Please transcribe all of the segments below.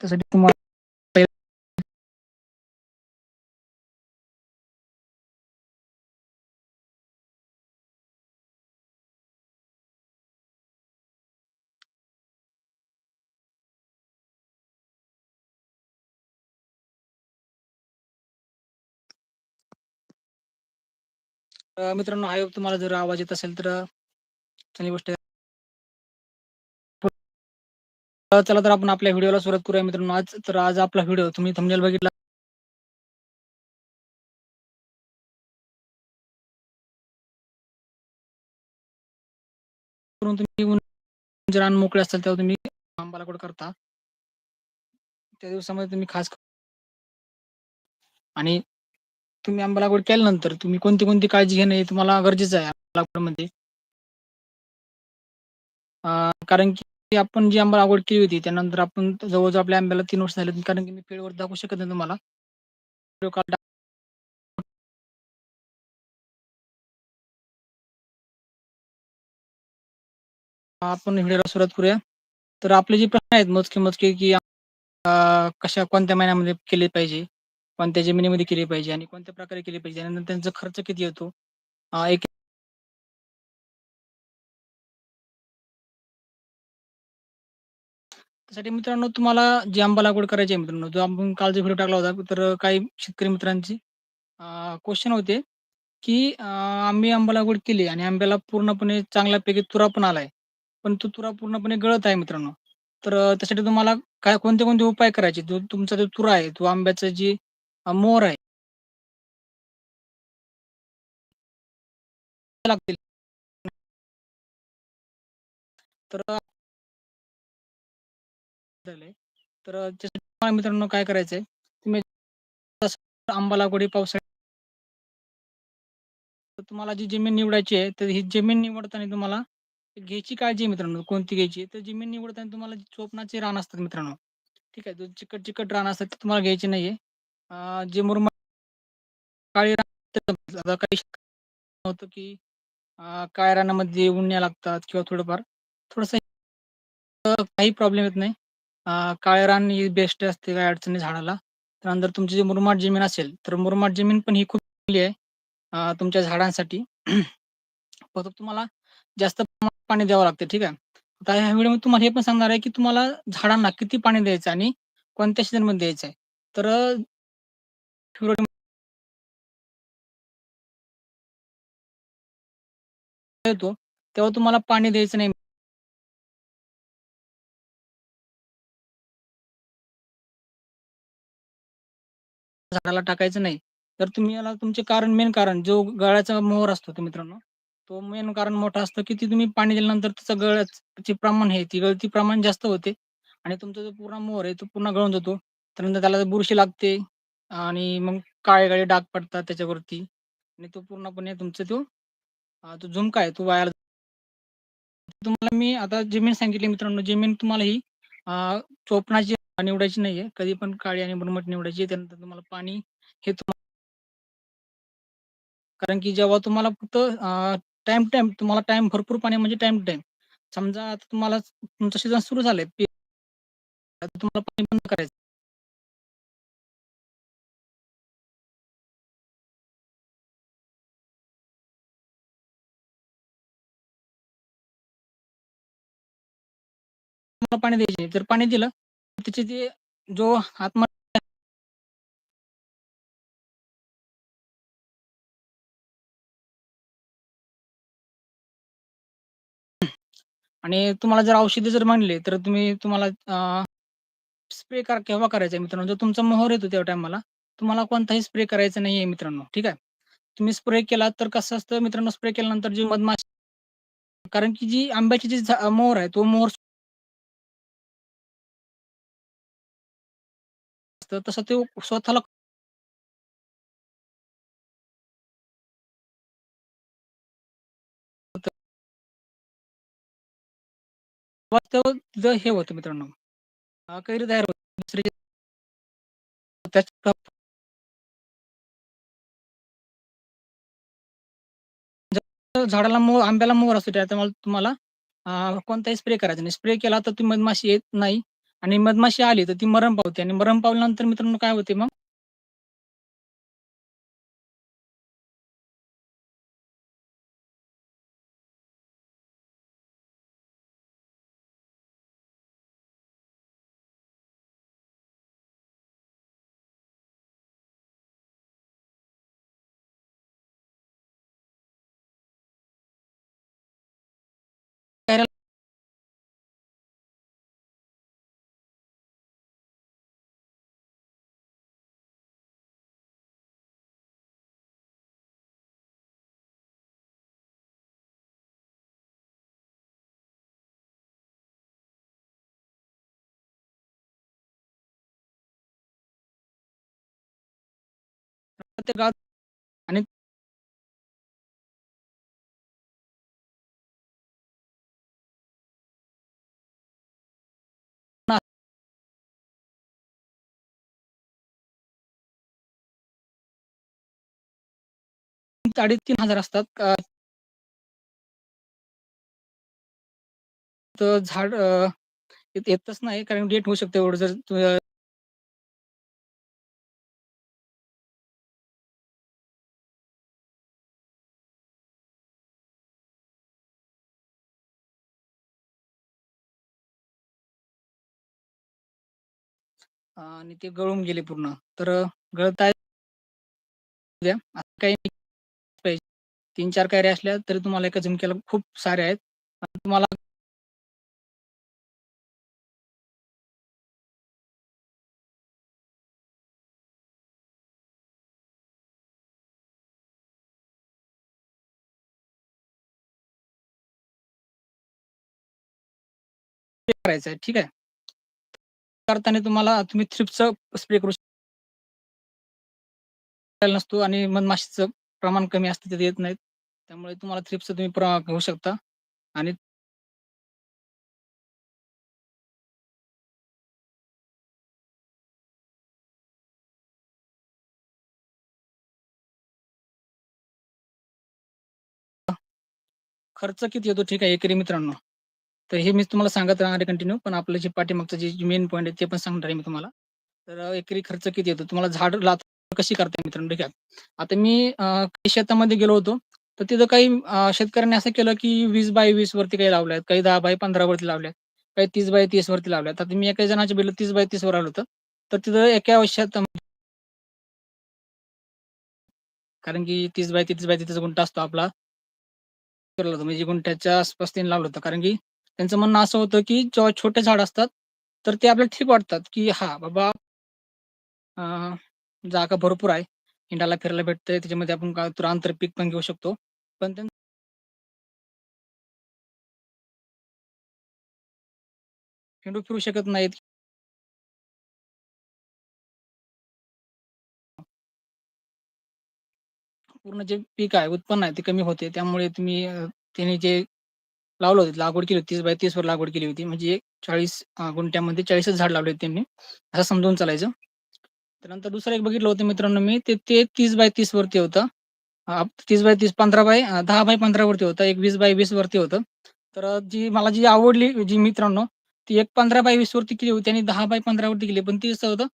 त्यासाठी तुम्हाला मित्रांनो आय होप तुम्हाला जर आवाज येत असेल तर चांगली गोष्ट चला तर आपण आपल्या व्हिडिओला सुरुवात करूया मित्रांनो आज. तर आज आपला व्हिडिओ तुम्ही थंबनेल बघितला करून तुम्ही जर रान मोकळे असाल तेव्हा तुम्ही आंबा लागवड करता. त्या दिवसामध्ये तुम्ही खास आणि तुम्ही आंबा लागवड केल्यानंतर तुम्ही कोणती, कोणती काळजी घेणं हे तुम्हाला गरजेचं आहे आंबा लागवडमध्ये. कारण की आपण जी आंबा लागवड केली होती त्यानंतर आपण जवळ-जवळ आपल्या आंब्याला तीन वर्ष झाले कारण की मी फील्डवर दाखवू शकत नाही तुम्हाला. आपण व्हिडिओला सुरुवात करूया. तर आपले जे प्रश्न आहेत मोजके-मोजके की कशा कोणत्या महिन्यामध्ये केले पाहिजे, कोणत्या जमिनीमध्ये केले पाहिजे आणि कोणत्या प्रकारे केले पाहिजे आणि त्यांचा खर्च किती येतो. एक त्यासाठी मित्रांनो तुम्हाला जी आंबा लागवड करायची आहे मित्रांनो, जो आपण काल जो व्हिडिओ टाकला होता, तर काही शेतकरी मित्रांची क्वेश्चन होते, की अ, आम्ही आंबा लागवड केली आणि आंब्याला पूर्णपणे चांगल्यापैकी तुरा पण आलाय. पण तो तुरा पूर्णपणे गळत आहे मित्रांनो. तर त्यासाठी तुम्हाला काय कोणते-कोणते उपाय करायचे? जो तुमचा जो तुरा आहे, तो आंब्याचं जी मोर मोहर आहे लागतील. तर झालंय. तर त्यासाठी तुम्हाला मित्रांनो काय करायचंय, तुम्ही आंबा लागवडी पावसाळ्यात तर तुम्हाला जी जमीन निवडायची आहे, तर ही जमीन निवडताना तुम्हाला घ्यायची काळजी मित्रांनो, कोणती घ्यायची? तर जमीन निवडताना तुम्हाला जी चोपणाचे रान असतात मित्रांनो, ठीक आहे. जो चिकट-चिकट रान असतात ते तुम्हाला घ्यायचे नाहीये. जे मुरमा काळी रान आता काही होतं की काळ्या रानामध्ये उडण्या लागतात किंवा थोडंफार थोडस काही प्रॉब्लेम येत नाही. अ, काळे रान ही बेस्ट असते, काही अडचण नाही झाडाला. त्यानंतर तुमची जी मुरमाड जमीन असेल, तर मुरमाड जमीन पण ही खूप चांगली आहे अ, तुमच्या झाडांसाठी. फक्त तुम्हाला जास्त प्रमाणात पाणी द्यावं लागतं, ठीक आहे. आता ह्या व्हिडिओमध्ये तुम्हाला हे पण सांगणार आहे, की तुम्हाला झाडांना किती पाणी द्यायचं आणि कोणत्या सीझनमध्ये द्यायचं आहे. तर अ, फेब्रुवारी येतो, तेव्हा तुम्हाला पाणी द्यायचं नाही. झाडाला टाकायचं नाही. तर तुम्ही याला तुमचे कारण मेन कारण जो गळ्याचा मोहर असतो तो मित्रांनो, तो मेन कारण मोठा असतं, की ती तुम्ही पाणी दिल्यानंतर त्याचं गळ्याचे प्रमाण आहे, ती गळती प्रमाण जास्त होते आणि तुमचा जो पूर्ण मोहर आहे, तो पूर्ण गळून जातो. त्यानंतर त्याला बुरशी लागते आणि मग काळे-काळे डाग पडतात त्याच्यावरती आणि तो पूर्णपणे तुमचा तो तो जो झुमका आहे तो वाया तुम्हाला मी आता जमीन सांगितली मित्रांनो, जमीन तुम्हाला ही चोपणाची निवडायची नाहीये. कधी पण काळी आणि बुरमट निवडायची. त्यानंतर तुम्हाला पाणी हे कारण की जेव्हा तुम्हाला फक्त टाइम टाईम तुम्हाला टाइम भरपूर पाणी म्हणजे टाईम टाइम टाईम. समजा आता तुम्हाला तुमचं सीझन सुरू झालंय, तुम्हाला पाणी बंद करायचं. तुम्हाला पाणी द्यायचे नाही. जर पाणी दिलं, त्याचे जे जो आत्म आणि तुम्हाला जर औषधे जर म्हणले, तर तुम्ही तुम्हाला स्प्रे करा केव्हा करायचा आहे मित्रांनो, जर तुमचा मोहर येतो त्या टायमाला, तुम्हाला कोणताही स्प्रे करायचा नाहीये मित्रांनो, ठीक आहे. तुम्ही स्प्रे केला तर कसं असतं मित्रांनो, स्प्रे केल्यानंतर जी मधमाशी कारण की जी आंब्याची जी मोहर आहे, तो मोहर तर तसं ते स्वतःला हे होतं मित्रांनो, अ, कैरी तयार दुसरी झाडाला मोर आंब्याला मोर असतो त्यामुळे तुम्हाला कोणताही स्प्रे करायचा नाही. स्प्रे केला तर ती मधमाशी येत नाही. आणि मधमाशी आली तर ती मरण पावते. आणि मरण पावल्यानंतर मित्रांनो काय होते मग? प्रत्येक आणि साडेतीन हजार असतात. तर झाड येतच नाही कारण डेट होऊ शकते एवढं जर आणि ते गळून गेले पूर्ण. तर गळत आहे द्या. असं काही पाहिजे. 3-4 असल्या तरी तुम्हाला एका झुमक्याला खूप साऱ्या आहेत. आणि तुम्हाला ते करायचं आहे. ठीक आहे. करताना तुम्हाला तुम्ही थ्रिपचं स्प्रे करू नसतो आणि मधमाशीचं प्रमाण कमी असतं तिथे येत नाहीत. त्यामुळे तुम्हाला थ्रिप्सचा तुम्ही घेऊ शकता आणि खर्च किती येतो ठीक आहे एकरी मित्रांनो. तर हे मी तुम्हाला सांगत राहणार आहे कंटिन्यू. पण आपलं जे पाठीमागचं जे मेन पॉईंट आहे ते पण सांगणार आहे मी तुम्हाला. तर एकरी खर्च किती येतो? तुम्हाला झाड लात कशी करता मित्रांनो ठीक आहे. आता मी काही शेतामध्ये गेलो होतो. तर तिथं काही शेतकऱ्यांनी असं केलं की वीस बाय वीस वरती काही लावल्यात, काही दहा बाय 15 वरती लावल्यात, काही तीस बाय तीस वरती लावल्यात. आता मी एका जणाच्या बिल तीस बाय तीस वर आलो होतं. तर तिथं एका वर्षात कारण की तीस बाय तीस बाय तीस गुंठा असतो आपला. म्हणजे गुंठ्याच्या आसपास त्यांनी लावलं होतं. कारण की त्यांचं म्हणणं असं होतं की जेव्हा छोटे झाड असतात, तर ते आपल्याला ठीक वाटतात की हा बाबा जागा भरपूर आहे. हिंडाला फिरायला भेटतंय. त्याच्यामध्ये आपण काय तर आंतरपीक पण घेऊ शकतो. पण त्यां हिंडू फिरू शकत नाहीत. पूर्ण जे पीक आहे, उत्पन्न आहे ते कमी होते. त्यामुळे तुम्ही त्याने त्यांनी जे लावलं होतं, लागवड केली होती तीस बाय तीसवर लागवड केली होती. म्हणजे चाळीस गुंठ्यामध्ये 40च झाड लावले होते त्यांनी. असं समजून चालायचं. त्यानंतर दुसरं एक बघितलं होतं मित्रांनो मी ते ते तीस बाय तीस वरती होतं. तीस बाय 30 15 बाय दहा बाय 15 वरती होतं. एक वीस बाय वीस वरती होतं. तर जी मला जी आवडली जी मित्रांनो, ती एक 15 बाय वीस वरती केली होती आणि दहा बाय 15 वरती केली. पण ती कसं होतं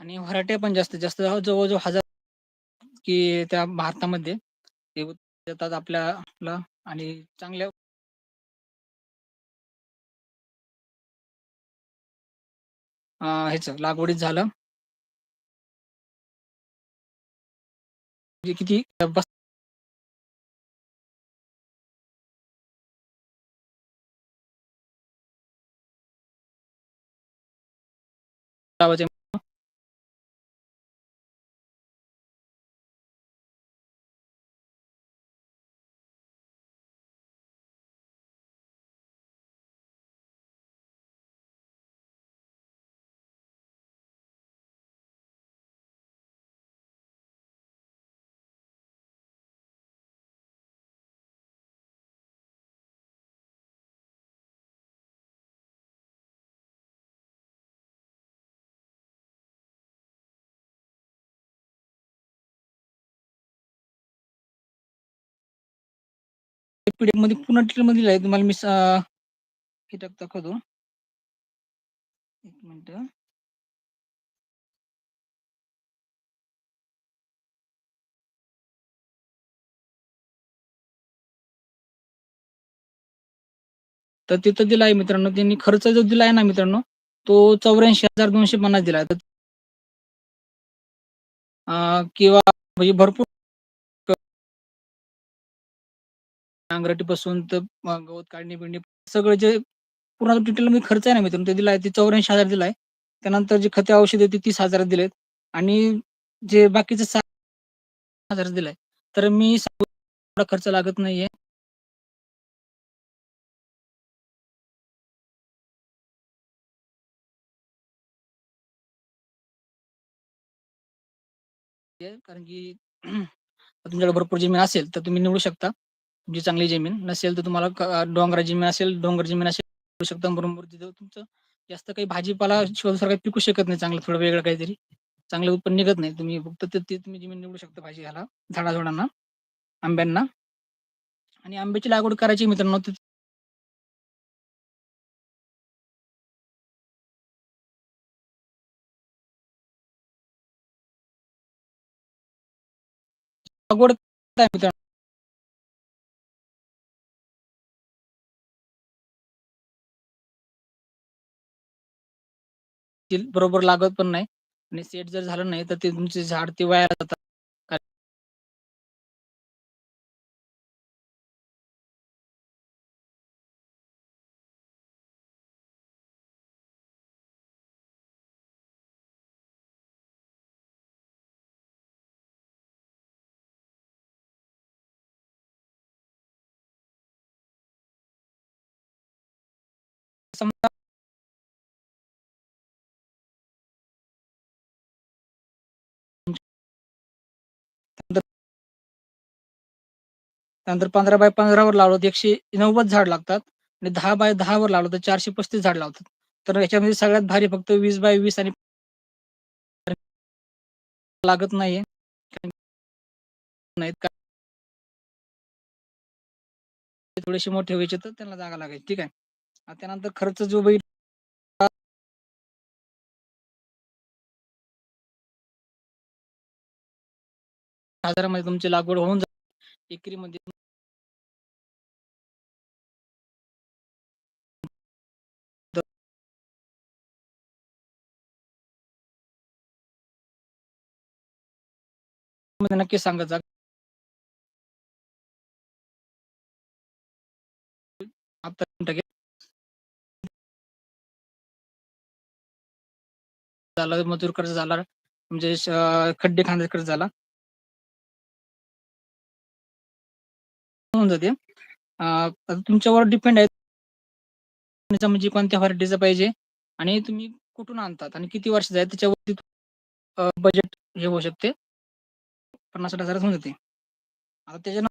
आणि व्हराट्या पण जास्तीत जास्त जवळजवळ हजार की त्या भारतामध्ये ते देतात आपल्याला आणि चांगल्या ह्याच लागवडीत झालं. म्हणजे किती बस पीडीएफमध्ये पूर्ण डिटेल मध्ये दिलं आहे. तुम्हाला मी स हे टाक दाखवतो. एक मिनिट तर तिथं दिलं आहे मित्रांनो त्यांनी खर्च जो दिला आहे ना मित्रांनो, तो 84,250 दिला आहे. किंवा म्हणजे भरपूर नांगरटीपासून तर गवत काढणी-बिढणी सगळं जे पूर्ण डिटेलमध्ये खर्च आहे ना मित्रांनो, ते दिलाय ते चौऱ्याऐंशी हजार दिलाय त्यानंतर जे खते, औषध होती तीस हजारात दिलेत आणि जे बाकीचे 7,000 दिलाय. तर मी खर्च लागत नाहीये. कारण की तुमच्याकडे भरपूर जमीन असेल, तर तुम्ही निवडू शकता. जी चांगली जमीन नसेल, तर तुम्हाला डोंगर जमीन असेल, डोंगर जमीन असेल करू शकता. बरोबर तिथं तुमचं जास्त काही भाजीपाला काही पिकू शकत नाही चांगलं थोडं वेगळं काहीतरी. चांगलं उत्पन्न निघत नाही. तुम्ही फक्त ते तुम्ही जमीन निवडू शकता भाजी ह्याला, झाडाझुडांना आंब्यांना आणि आंब्याची लागवड करायची मित्रांनो तर लागवड मित्रांनो बरोबर लागत पण नाही आणि सेट जर झालं नाही, तर ते तुमचे झाड ते वाया जातात. त्यानंतर 15 बाय पंधरावर लावलं तर 190 झाड लागतात आणि दहा बाय 10 वर लावलं तर 435 झाड लावतात. तर याच्यामध्ये सगळ्यात भारी फक्त वीस बाय वीस आणि लागत नाहीये. नाहीत थोडेसे मोठे व्हायचे तर त्यांना जागा लागायची. ठीक आहे. त्यानंतर खर्च जो बैल हजारामध्ये तुमची लागवड होऊन जाते. मध्ये नक्की सांगत जा. आता झाला, मजूर खर्च झाला, म्हणजे खड्डे खांदा खर्च झाला. होऊन जाते. तुमच्यावर डिपेंड आहे. म्हणजे कोणत्या व्हरायटीचं पाहिजे आणि तुम्ही कुठून आणतात आणि किती वर्ष आहे त्याच्यावरती बजेट हे होऊ शकते. पन्नास साठ हजारात होऊन जाते. आता त्याच्या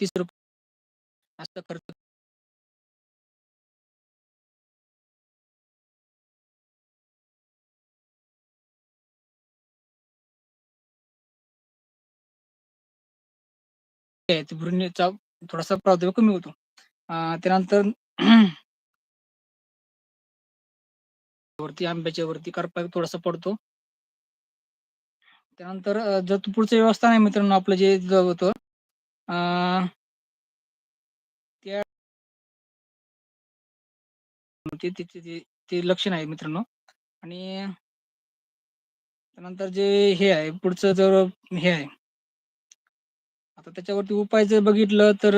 तीस रुपये जास्त खर्च भृंगीचा थोडासा प्रादुर्भाव कमी होतो. त्यानंतर वरती आंब्याच्या वरती करपा थोडासा पडतो. त्यानंतर जर पुढचं व्यवस्था नाही मित्रांनो आपलं जे होतं अ त्या ते ते ते लक्षण आहे मित्रांनो. आणि त्यानंतर जे हे आहे पुढचं जर हे आहे. आता त्याच्यावरती उपाय जर बघितलं तर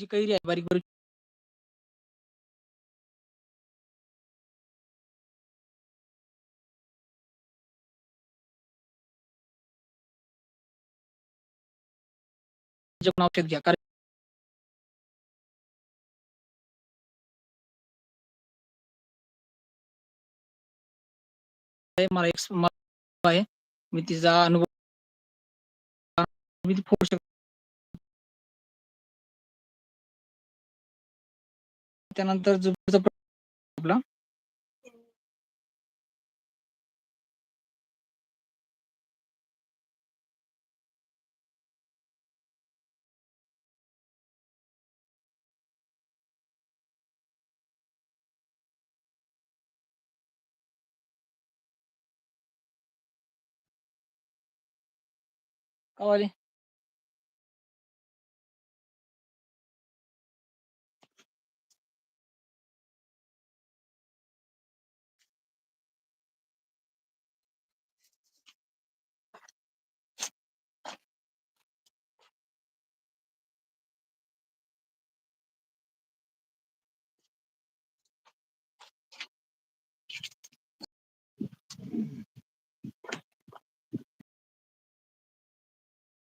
जी कैरी। आहे बारीक बारीक त्याच्याकडून औषध घ्या कारण मला एक म- आहे मी तिचा अनुभव त्यानंतर जो जो आपला. कळाले